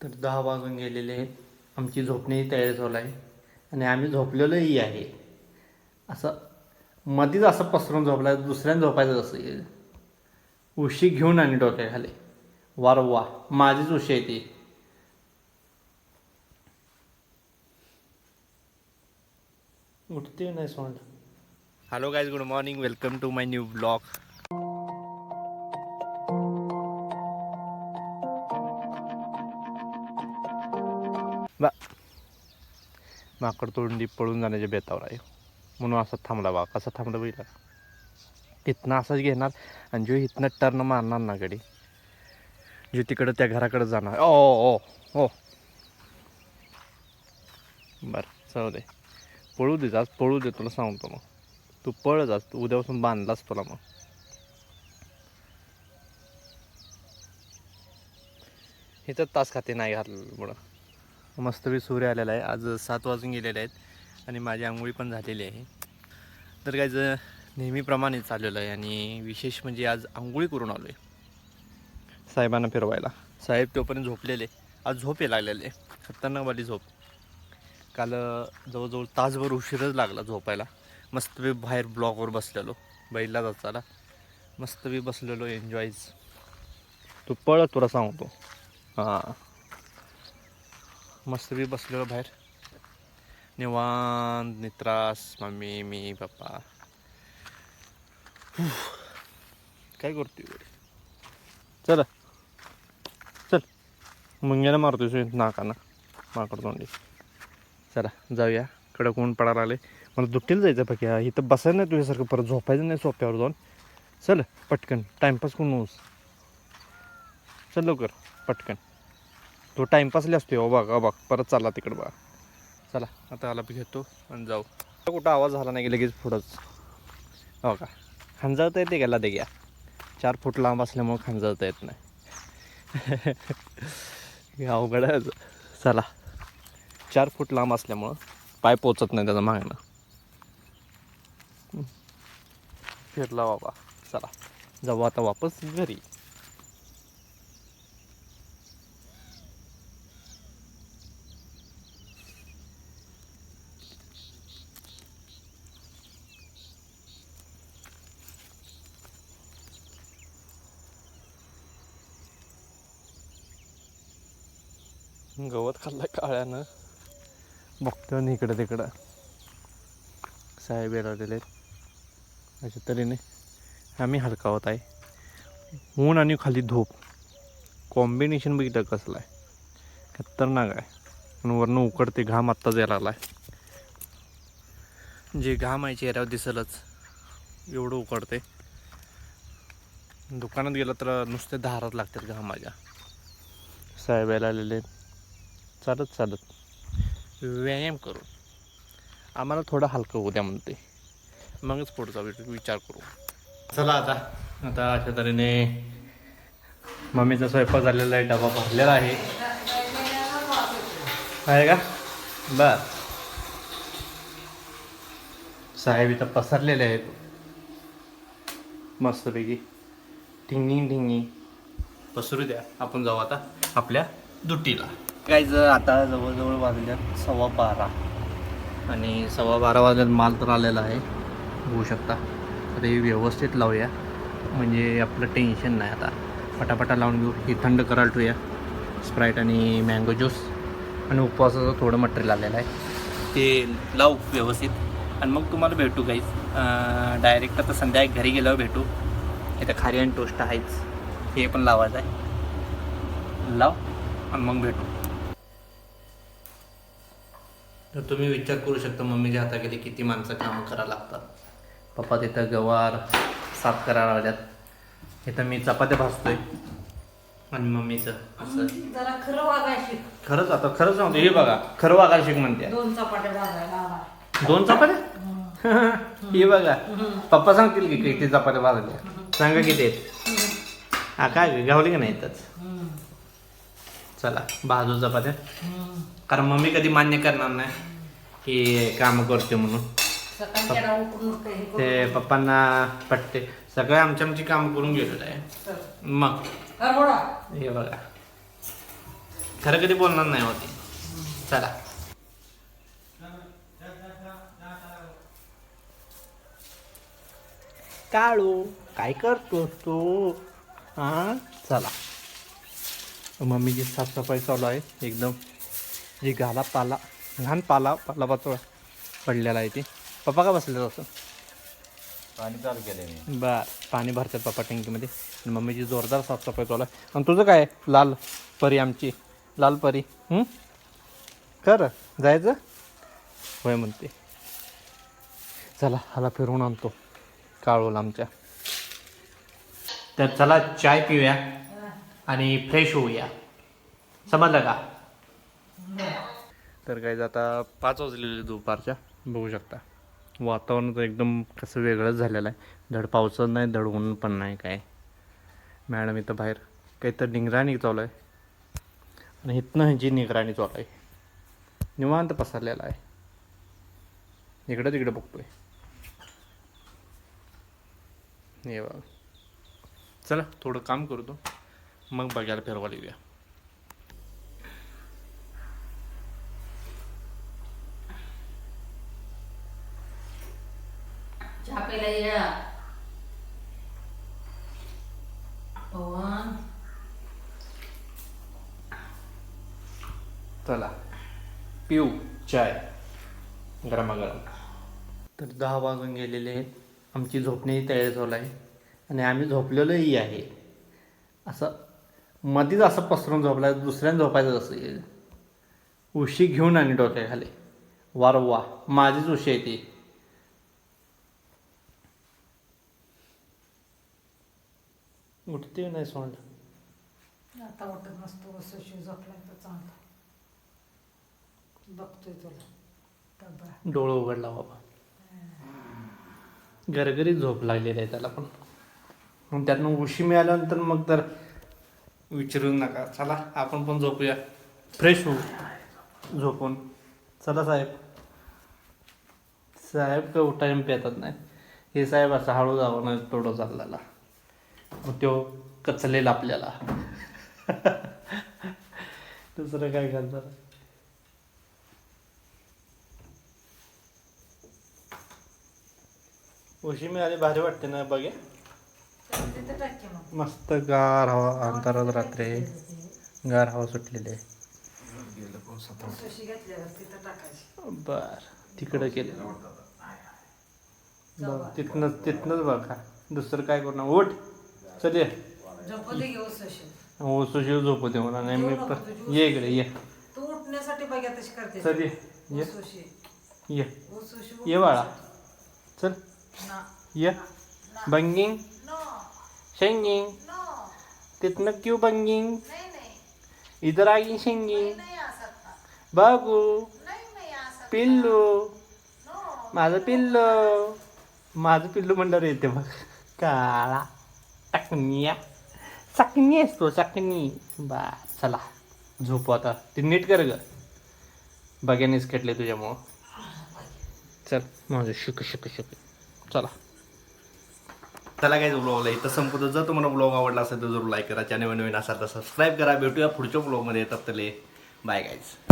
तर दहा वाजून गेलेले आहेत. आमची झोपणेही तयारी झालं आहे. आणि आम्ही झोपलेलोही आहे. असं मध्येच असं पसरून झोपला दुसऱ्यानं झोपायचं असं उशी घेऊन आणि डोक्याखाली. वार वा माझीच उशी आहे ती. उठते नाही सोंड hello guys good morning welcome to my new blog माकडतोंडी पळून जाण्याच्या बेतावर आहे. म्हणून असं थांबला बा. कसा थांबला बैला इथनं असंच घेणार आणि जो इथनं टर्न मारणार ना गडी जो तिकडं त्या घराकडे जाणार. ओ ओ ओ बरं चल दे. पळू दे आज पळू दे तुला सांगतो मग. तू पळ जास तू उद्यापासून बांधलास तुला मग. इथं तास खाते नाही घातलं म्हणून मस्तपैकी सूर्य आलेला आहे. आज सात वाजून गेलेले आहेत आणि माझी आंघोळी पण झालेली आहे. तर काय ज- नेहमीप्रमाणे चाललेलं आहे आणि विशेष म्हणजे आज आंघोळी करून आलो आहे साहेबांना फिरवायला. साहेब तोपर्यंत झोपलेले. आज झोप ये लागलेले खतरनाकवाली झोप. काल जवळजवळ तासभर उशीरच लागला झोपायला. मस्तपैकी बाहेर ब्लॉकवर बसलेलो. बैला जाचाला मस्तपैकी बसलेलो एन्जॉयज तू पळ तुला सांगतो. हां. मस्तपैकी बसलेलो बाहेर. निवांत नित्रास मम्मी मी पप्पा. काय करतोय चल. चल. मुंग्याला मारतोय नाकाना. माकड तोंडी. चला जाऊया. कडक ऊन पडायला आले मला दुट्टीला जायचं बघ्या इथं बसायला नाही तुझ्यासारखं. परत झोपायचं नाही सोप्यावर जाऊन. चल पटकन. टाइमपास करून चल लवकर. पटकन. तो टाइमपासले असतो हो बघा बघ परत चालला तिकडं बघा. चला आता आला घेतो आणि जाऊ. कुठं आवाज झाला नाही की लगेच पुढंच. हो का? खांजाळता येते गेला ते घ्या? चार फूट लांब असल्यामुळं खांजाळता येत नाही. अवघड आहे चला. चार फूट लांब असल्यामुळं पाय पोचत नाही त्याचा मागणं फिरला बाबा. चला. जाऊ आता वापस घरी. गवत खाल्लं काळ्यानं. बघतो आणि इकडं तिकडं. साहेब येलेले आहेत अशा तऱ्हेने आम्ही हलकावत आहे. ऊन आणि खाली धूप. कॉम्बिनेशन बघितलं कसलं आहे. खतरनाक आहे. आणि वरनं उकडते घाम आत्ताच यायला आला आहे जे घाम आहे चेहऱ्यावर दिसलच. एवढं उकडते. दुकानात गेलं तर नुसते धारात लागतात घामाच्या साहेब यायला आलेले आहेत. चालत चालत. व्यायाम करू. आम्हाला थोडं हलकं होऊ द्या म्हणते. मगच पुढचा विचार करू. चला आता. आता अशा तऱ्हेने मम्मीचा स्वयंपाक झालेला आहे डबा भरलेला आहे. आहे का? बर. साहेब इथं पसरलेले आहेत. मस्तपैकी. ढिंगी ढिंगी पसरू द्या. आपण जाऊ आता आपल्या काय जर आता जवळजवळ वाजल्यात सव्वा बारा. आणि सव्वा बारा वाजल्यात माल तर आलेला आहे. होऊ शकता. तर हे व्यवस्थित लावूया. म्हणजे आपलं टेन्शन नाही आता. पटापटा लावून घेऊ. ही थंड करायला ठेवूया. स्प्राईट आणि मँगो ज्यूस आणि उपवासाचं थोडं मटेरियल आलेलं आहे. ते लावू व्यवस्थित. आणि मग तुम्हाला भेटू काहीच डायरेक्ट आता संध्याकाळी घरी गेल्यावर भेटू. इथं खारी आणि टोस्ट आहेच. हे पण लावायचं आहे. लाव. आणि मग भेटू. तर तुम्ही विचार करू शकता मम्मीच्या हाताखाली किती माणसं कामं करायला लागतात. पप्पा तिथं गवार साफ करायला लागल्यात. इथं मी चपात्या भाजतोय. आणि मम्मीचं असं. जरा खरं खरंच आता खरंच सांगतो हे बघा खरं वागायला शिक म्हणते. दोन चपाट्या भाजायला आला. दोन चपात्या? हे बघा पप्पा सांगतील की किती चपात्या भाजल्या. सांगा किती आहेत. हा काय गावली का नाही इथंच? चला भाजू चपात्या. कारण मम्मी कधी मान्य करणार नाही की काम करते म्हणून. हे ते पप्पांना पटते. सगळे आमची आमची काम करून गेलेलं आहे. मग. हे बघा. खरं कधी बोलणार नाही होती. चला. काळू काय करतो तू? हा? चला. मम्मीची साफसफाई चालू आहे. एकदम जी गाला पाला घाण पाला पाला पाचोळा पडलेला आहे ती. पप्पा का बसले असं? पाणी चालू केलंय मी. बर पाणी भरतात पप्पा टँकीमध्ये. आणि मम्मीची जोरदार साफसफाई चालू आहे. आणि तुझं काय लाल परी आमची. लाल परी. हं? कर जायचं? होय म्हणते. चला हाला फिरवून आणतो. काळोल आमच्या. तर चला चाय पिऊया. आणि फ्रेश होऊया. समजलं का? तर काय आता पाच वाजलेले दुपारच्या. बघू शकता. वातावरण तर एकदम कसं वेगळंच झालेलं आहे. धड पावसात नाही धड ऊन पण नाही काय. मॅडम इथं बाहेर काहीतरी निगराणी चालू आहे. आणि इथनं ह्याची निगराणी चालू आहे. निवांत पसरलेला आहे. इकडं तिकडं बघतोय. हे बघा. चला थोडं काम करतो. मग बघायला फिरवायला येऊया. ये पवन. चला. पिऊ चाय. गरमागरम. तर दहा वाजून गेलेले आहेत. आमची झोपण्याची तयारी चालू आहे आणि आम्ही झोपलेलोही आहे. असं मध्येच असं पसरून झोपला दुसऱ्यानं झोपायचं असं. उशी घेऊन आणि डोक्याखाली. वार वा माझीच उशी आहे ती. उठते नाही सोंड. आता वाटत नसतो सुशी झोपला तर चांगला बघतोय तुला. डबा डोळं उघडला बाबा. गरगरीत झोप लागलेली आहे त्याला पण. मग त्यातनं उशी मिळाल्यानंतर मग तर विचारू नका. चला आपण पण झोपूया. फ्रेश होऊ. झोपून. चला साहेब. साहेब का टाईम पेतात नाही हे साहेब असं हळू जावं नाही तोडं चाललेला मग तो कचलेला आपल्याला. दुसरं काय करणार? उशी मिळाली भारी वाटते ना बघे. मस्त गार हवा अंतरात रात्री. गार हवा सुटलेली. आहे बर तिकडं केलं बरं तिथनंच तिथनंच बघा. दुसरं काय करणार? उठ. चल हो सुशील झोपू दे मला नाही मी पण ये इकडे ये. तू उठण्यासाठी बघा तशी करते. चल ये. ये. ये बाळा. चल. ये. बंगिंग. शेंगिंग. तिथनं क्यू बंगिंग? इधर आगी शेंगिंग. सकता पिल्लू. माझं पिल्लू. माझं पिल्लू म्हणल्यावर येते बघ. काळा. टकनिया चाकणी असतो चाकणी बा चला झोपू आता. ते नीट कर ग. बघ्यानेच कटले तुझ्यामुळं. चल माझं शिक शिक शिक. चला. चला काय ब्लॉगला इथं संपतो. जर तुम्हाला ब्लॉग आवडला असेल तर जरूर लाईक करा. चॅनल नवीन असाल तर सबस्क्राईब करा. भेटूया पुढच्या ब्लॉगमध्ये येतात तले बाय गाईज